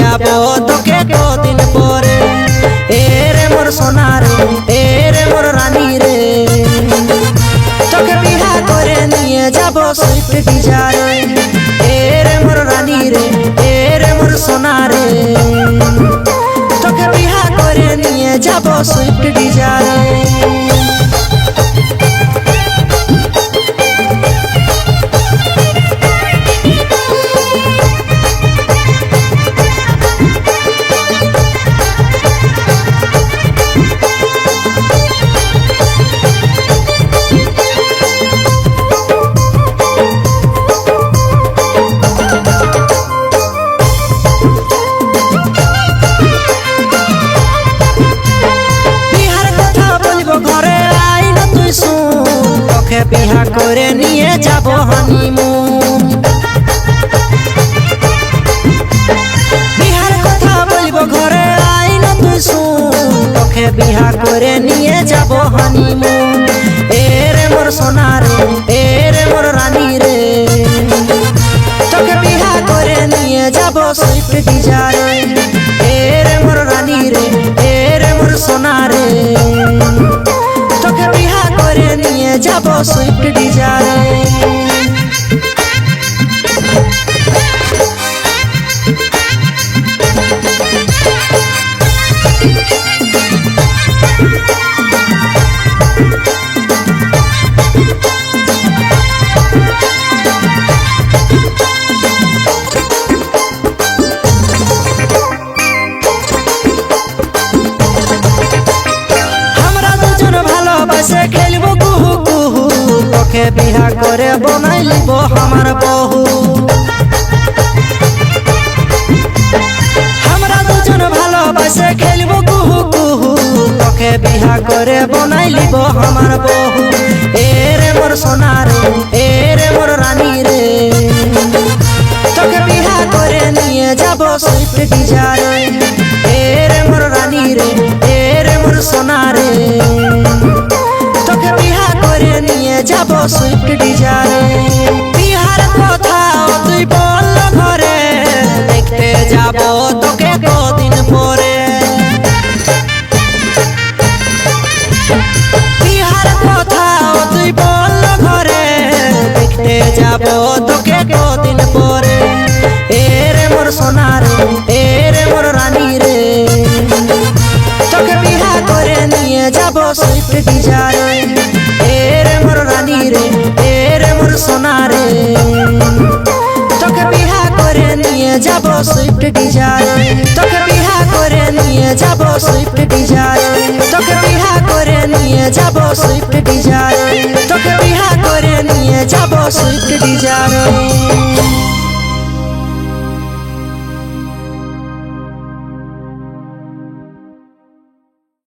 যাব তোকে কদিন পরে। এ রে মোর সোনার এ রে মোর রানী রে। তোকে বিহা করে নিয়ে যাব সুইফট ডিজার এ রে মোর রানী রে এ রে মোর রে। তোকে বিহা করে নিয়ে যাব সুইফট ডিজার বিহা করে নিয়ে যাব হানিমুন বিহার কথা বলব, ঘরে আই না তুই শুন। তোকে বিহা করে নিয়ে যাব হানিমুন এ রে মোর সোনা রে, এ রে মোর রানী রে। তোকে বিহা করে নিয়ে যাব সুইফট ডিজারে তোকে বিহা করে বনাই আমার বহু আমরা দুজন ভালোবাসে খেলব কুহু কুহু। তোকে বিহা করে বনাই আমার বহু এ রে মোর সোনা এ রে মোর রানী রে। তোকে বিহা করে নিয়ে যাব সুইফট ডিজারে সুইফট ডিজারে বিহার কোথাও তুই বল ঘরে, দেখতে যাব তোকে কদিন পরে। বিহার কোথাও তুই বল ঘরে, দেখতে যাব তোকে কদিন পরে। এ রে মোর সোনা রে এ রে মোর রানী রে। তোকে বিহা করে নিয়ে যাব সুইফট ডিজারে এ রে মোর রানী রে এ রে মোর সোনা রে। তোকে বিহা করে নিয়ে যাব সুইফট ডিজায়ার তোকে বিহা করে নিয়ে যাব সুইফট ডিজায়ার তোকে বিহা করে নিয়ে যাব সুইফট ডিজায়ার তোকে বিহা করে নিয়ে যাব সুইফট ডিজারে